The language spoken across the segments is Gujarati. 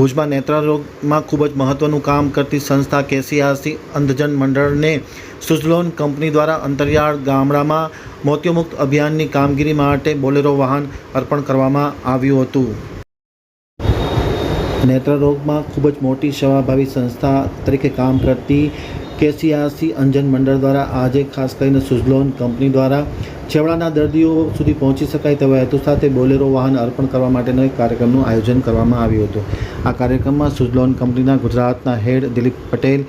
ભુજમાં નેત્રારોગમાં ખૂબ જ મહત્ત્વનું કામ કરતી સંસ્થા કેસીઆરસી અંધજન મંડળને સુઝલોન કંપની દ્વારા અંતરિયાળ ગામડામાં મોતિયોમુક્ત અભિયાનની કામગીરી માટે બોલેરો વાહન અર્પણ કરવામાં આવ્યું હતું. નેત્રરોગમાં ખૂબ જ મોટી સેવાભાવી સંસ્થા તરીકે કામ કરતી કેસીઆરસી અંજન મંડળ દ્વારા આજે ખાસ કરીને સુઝલોન કંપની દ્વારા છેવાડાના દર્દીઓ સુધી પહોંચી શકાય તેવા હેતુ સાથે બોલેરો વાહન અર્પણ કરવા માટેનો એક કાર્યક્રમનું આયોજન કરવામાં આવ્યું હતું. આ કાર્યક્રમમાં સુઝલોન કંપનીના ગુજરાતના હેડ દિલીપ પટેલ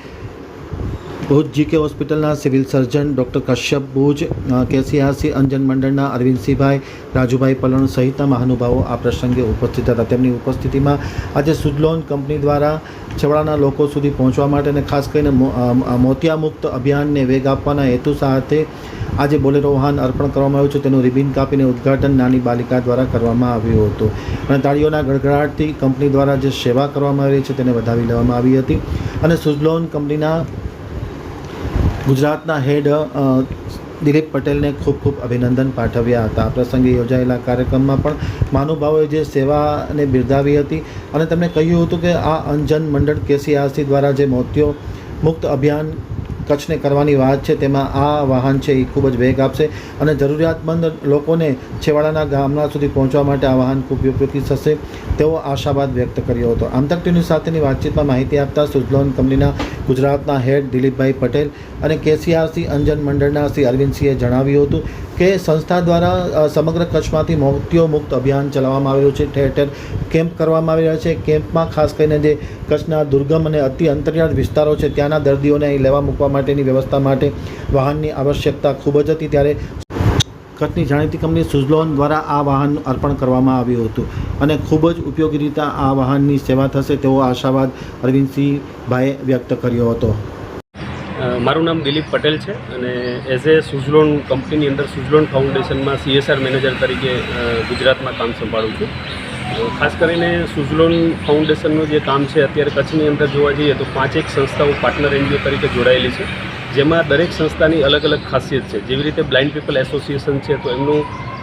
ભુજ જીકે હોસ્પિટલના civil surgeon doctor Kashyap Bhuj KCRC અંજન મંડળના અરવિંદસિંહભાઈ, રાજુભાઈ પલણ સહિતના મહાનુભાવો આ પ્રસંગે ઉપસ્થિત હતા. તેમની ઉપસ્થિતિમાં આજે સુઝલોન કંપની દ્વારા છેવાડાના લોકો સુધી પહોંચવા માટે અને ખાસ કરીને મોતિયામુક્ત અભિયાનને વેગ આપવાના હેતુ સાથે આજે બોલેરો વાહન અર્પણ કરવામાં આવ્યું છે. તેનું રિબિન કાપીને ઉદ્ઘાટન નાની બાલિકા દ્વારા કરવામાં આવ્યું હતું. અને તાળીઓના ગડગડાટથી કંપની દ્વારા જે સેવા કરવામાં આવી છે તેને વધાવી લેવામાં આવી હતી. અને સુઝલોન કંપનીના ગુજરાતના હેડ દિલીપ પટેલને ખૂબ ખૂબ અભિનંદન પાઠવ્યા હતા. આ પ્રસંગે યોજાયેલા કાર્યક્રમમાં પણ મહાનુભાવોએ જે સેવાને બિરદાવી હતી અને તેમણે કહ્યું હતું કે આ અંજન મંડળ કેસીઆરસી દ્વારા જે મોતિયો મુક્ત અભિયાન કચ્છને કરવાની વાત છે, તેમાં આ વાહન છે એ ખૂબ જ વેગ આપશે અને જરૂરિયાતમંદ લોકોને છેવાડાના ગામના સુધી પહોંચવા માટે આ વાહન ખૂબ ઉપયોગી થશે તેવો આશાવાદ વ્યક્ત કર્યો હતો. આમતક ટીવી સાથેની વાતચીતમાં માહિતી આપતા સુઝલોન કંપનીના ગુજરાતના હેડ દિલીપભાઈ પટેલ અને કેસીઆરસી અંજન મંડળના શ્રી અરવિંદસિંહે જણાવ્યું હતું કે સંસ્થા દ્વારા સમગ્ર કચ્છમાંથી મોતીઓ મુક્ત અભિયાન ચલાવવામાં આવ્યું છે. ઠેર ઠેર કેમ્પ કરવામાં આવી રહ્યા છે. કેમ્પમાં ખાસ કરીને જે કચ્છના દુર્ગમ અને અતિ અંતરિયાળ વિસ્તારો છે, ત્યાંના દર્દીઓને અહીં લેવા મૂકવા માટેની વ્યવસ્થા માટે વાહનની આવશ્યકતા ખૂબ જ હતી. ત્યારે કચ્છની જાણીતી કંપની સુઝલોન દ્વારા આ વાહન અર્પણ કરવામાં આવ્યું હતું અને ખૂબ જ ઉપયોગી રીતે આ વાહનની સેવા થશે તેવો આશાવાદ અરવિંદસિંહભાઈએ વ્યક્ત કર્યો હતો. મારું નામ દિલીપ પટેલ છે અને એઝ એ સુઝલોન કંપનીની અંદર સુઝલોન ફાઉન્ડેશનમાં સીએસઆર મેનેજર તરીકે ગુજરાતમાં કામ સંભાળું છું. ખાસ કરીને સુઝલોન ફાઉન્ડેશનનું જે કામ છે અત્યારે કચ્છની અંદર જોવા જઈએ તો પાંચેક સંસ્થાઓ પાર્ટનર એનજીઓ તરીકે જોડાયેલી છે. જેમાં દરેક સંસ્થાની અલગ અલગ ખાસિયત છે. જેવી રીતે બ્લાઇન્ડ પીપલ એસોસિએશન છે તો એમનું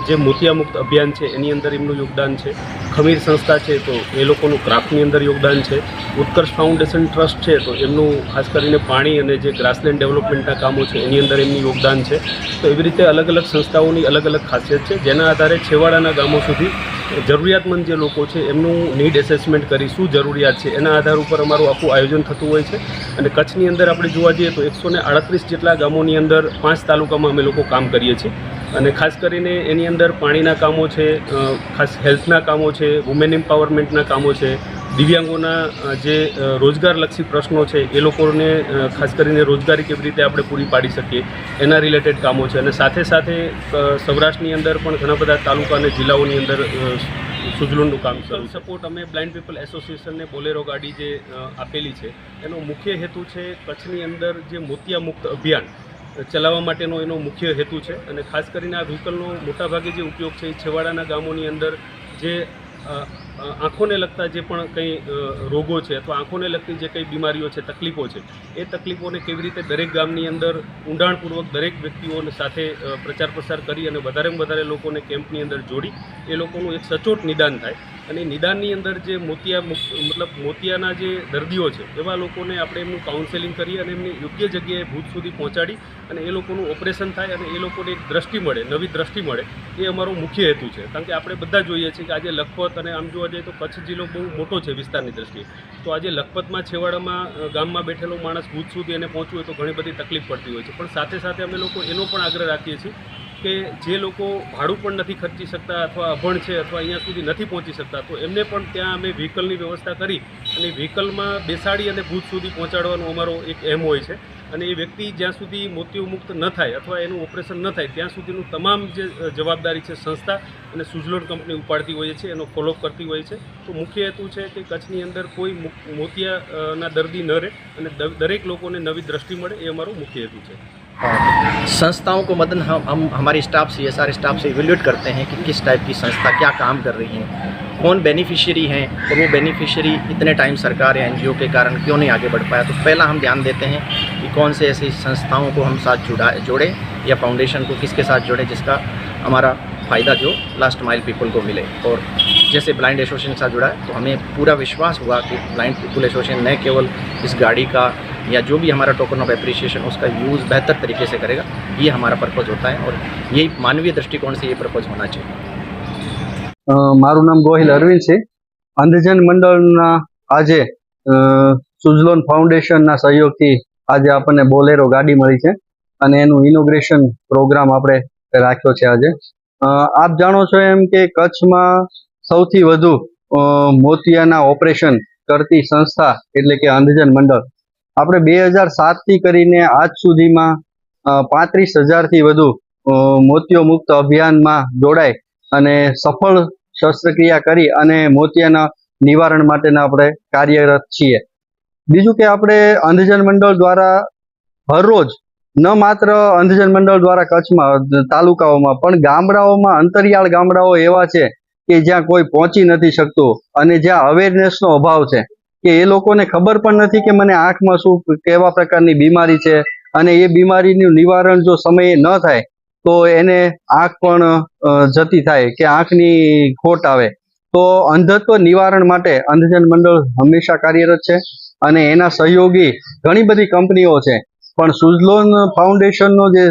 જે મોતિયામુક્ત અભિયાન છે, એની અંદર એમનું યોગદાન છે. ખમીર સંસ્થા છે, તો એ લોકોનું ક્રાફ્ટની અંદર યોગદાન છે. ઉત્કર્ષ ફાઉન્ડેશન ટ્રસ્ટ છે, તો એમનું ખાસ કરીને પાણી અને જે ગ્રાસલેન્ડ ડેવલપમેન્ટના કામો છે, એની અંદર એમનું યોગદાન છે. તો એવી રીતે અલગ અલગ સંસ્થાઓની અલગ અલગ ખાસિયત છે. જેના આધારે છેવાડાના ગામો સુધી જરૂરિયાતમંદ જે લોકો છે, એમનું નીડ એસેસમેન્ટ કરી શું જરૂરિયાત છે, એના આધાર ઉપર અમારું આખું આયોજન થતું હોય છે. અને કચ્છની અંદર આપણે જોવા જઈએ તો એકસો આડત્રીસ જેટલા ગામોની અંદર પાંચ તાલુકામાં અમે લોકો કામ કરીએ છીએ. અને ખાસ કરીને એની અંદર પાણીના કામો છે ખાસ હેલ્થના કામો છે વુમેન એમ્પાવરમેન્ટના કામો છે દિવ્યાંગોના જે રોજગારલક્ષી પ્રશ્નો છે, એ લોકોને ખાસ કરીને રોજગારી કેવી રીતે આપણે પૂરી પાડી શકીએ, એના રિલેટેડ કામો છે. અને સાથે સાથે સૌરાષ્ટ્રની અંદર પણ ઘણા બધા તાલુકા અને જિલ્લાઓની અંદર સુજલોનનું કામ છે. સપોર્ટ અમે બ્લાઇન્ડ પીપલ એસોસિએશનને બોલેરો ગાડી જે આપેલી છે, એનો મુખ્ય હેતુ છે કચ્છની અંદર જે મોતિયા મુક્ત અભિયાન ચલાવવા માટેનો એનો મુખ્ય હેતુ છે. અને ખાસ કરીને આ વ્હીકલનો મોટાભાગે જે ઉપયોગ છે એ છેવાડાના ગામોની અંદર જે આંખોને લગતા જે પણ કંઈ રોગો છે અથવા આંખોને લગતી જે કંઈ બીમારીઓ છે, તકલીફો છે, એ તકલીફોને કેવી રીતે દરેક ગામની અંદર ઊંડાણપૂર્વક દરેક વ્યક્તિઓને સાથે પ્રચાર પ્રસાર કરી અને વધારેમાં વધારે લોકોને કેમ્પની અંદર જોડી, એ લોકોનું એક સચોટ નિદાન થાય. અને નિદાનની અંદર જે મોતિયા મતલબ મોતિયાના જે દર્દીઓ છે, એવા લોકોને આપણે એમનું કાઉન્સેલિંગ કરી અને એમની યોગ્ય જગ્યાએ ભૂત સુધી પહોંચાડી અને એ લોકોનું ઓપરેશન થાય અને એ લોકોને એક દ્રષ્ટિ મળે, નવી દ્રષ્ટિ મળે, એ અમારો મુખ્ય હેતુ છે. કારણ કે આપણે બધા જોઈએ છીએ કે આજે લખપત અને આમ જોવા જઈએ તો કચ્છ જિલ્લો બહુ મોટો છે વિસ્તારની દ્રષ્ટિએ. તો આજે લખપતમાં, છેવાડામાં ગામમાં બેઠેલો માણસ ભૂત સુધી એને પહોંચવું હોય તો ઘણી બધી તકલીફ પડતી હોય છે. પણ સાથે સાથે અમે લોકો એનો પણ આગ્રહ રાખીએ છીએ કે જે લોકો ભાડું પણ નથી ખર્ચી શકતા અથવા અભણ છે અથવા અહીંયા સુધી નથી પહોંચી શકતા, તો એમને પણ ત્યાં અમે વ્હીકલની વ્યવસ્થા કરી અને વ્હીકલમાં બેસાડી અને ભૂત સુધી પહોંચાડવાનો અમારો એક એમ હોય છે. અને એ વ્યક્તિ જ્યાં સુધી મોતિયો મુક્ત ન થાય અથવા એનું ઓપરેશન ન થાય, ત્યાં સુધીનું તમામ જે જવાબદારી છે સંસ્થા અને સુઝલોડ કંપની ઉપાડતી હોય છે, એનો ફોલોઅપ કરતી હોય છે. તો મુખ્ય હેતુ છે કે કચ્છની અંદર કોઈ મોતિયાના મોતિયા દર્દી ન રહે અને દરેક લોકોને નવી દ્રષ્ટિ મળે એ અમારો મુખ્ય હેતુ છે. संस्थाओं को मदन हम हम, हमारे स्टाफ सी एस स्टाफ से इवेल्यूट करते हैं कि किस टाइप की संस्था क्या काम कर रही है, कौन बेनिफिशियरी हैं, और वो बेनिफिशियरी इतने टाइम सरकार या एनजीओ के कारण क्यों नहीं आगे बढ़ पाया? तो पहला हम ध्यान देते हैं कि कौन से ऐसी संस्थाओं को हम साथ जुड़ा, जोड़ें या फाउंडेशन को किसके साथ जोड़ें जिसका हमारा फ़ायदा जो लास्ट माइल पीपल को मिले। और जैसे ब्लाइंड एसोसिएशन के साथ जुड़ा है तो हमें पूरा विश्वास हुआ कि ब्लाइंड पीपुल एसोसिएशन न केवल इस गाड़ी का या जो भी हमारा टोकन ऑफ अप्रिसिएशन उसका यूज़ बेहतर तरीके से करेगा ये हमारा पर्पज़ होता है और यही मानवीय दृष्टिकोण से ये पर्पज़ होना चाहिए અ, મારું નામ ગોહિલ અરવિંદ છે અંધજન મંડળના આજે અ, સુઝલોન ફાઉન્ડેશનના સહયોગથી આજે આપણને બોલેરો ગાડી મળી છે અને એનું ઇનોગ્રેશન પ્રોગ્રામ આપણે રાખ્યો છે આજે અ, આપ જાણો છો એમ કે કચ્છમાં સૌથી વધુ મોતિયાના ઓપરેશન કરતી સંસ્થા એટલે કે અંધજન મંડળ. આપણે બે હજાર સાતથી કરીને આજ સુધીમાં પાંત્રીસ હજારથી વધુ મોતિયો મુક્ત અભિયાનમાં જોડાય અને સફળ શસ્ત્રક્રિયા કરી અને મોતિયાના નિવારણ માટેના આપણે કાર્યરત છીએ. બીજું કે આપણે અંધજન મંડળ દ્વારા હરરોજ, ન માત્ર અંધજન મંડળ દ્વારા કચ્છમાં, તાલુકાઓમાં, પણ ગામડાઓમાં, અંતરિયાળ ગામડાઓ એવા છે કે જ્યાં કોઈ પહોંચી નથી શકતું અને જ્યાં અવેરનેસનો અભાવ છે કે એ લોકોને ખબર પણ નથી કે મને આંખમાં શું કેવા પ્રકારની બીમારી છે અને એ બીમારીનું નિવારણ જો સમયે ન થાય તો એને આંખ પણ જતી થાય કે આંખની ખોટ આવે. તો અંધત્વ નિવારણ માટે અંધજન મંડળ હંમેશા કાર્યરત છે અને એના સહયોગી ઘણી બધી કંપનીઓ છે. પણ સુઝલોન ફાઉન્ડેશનનો જે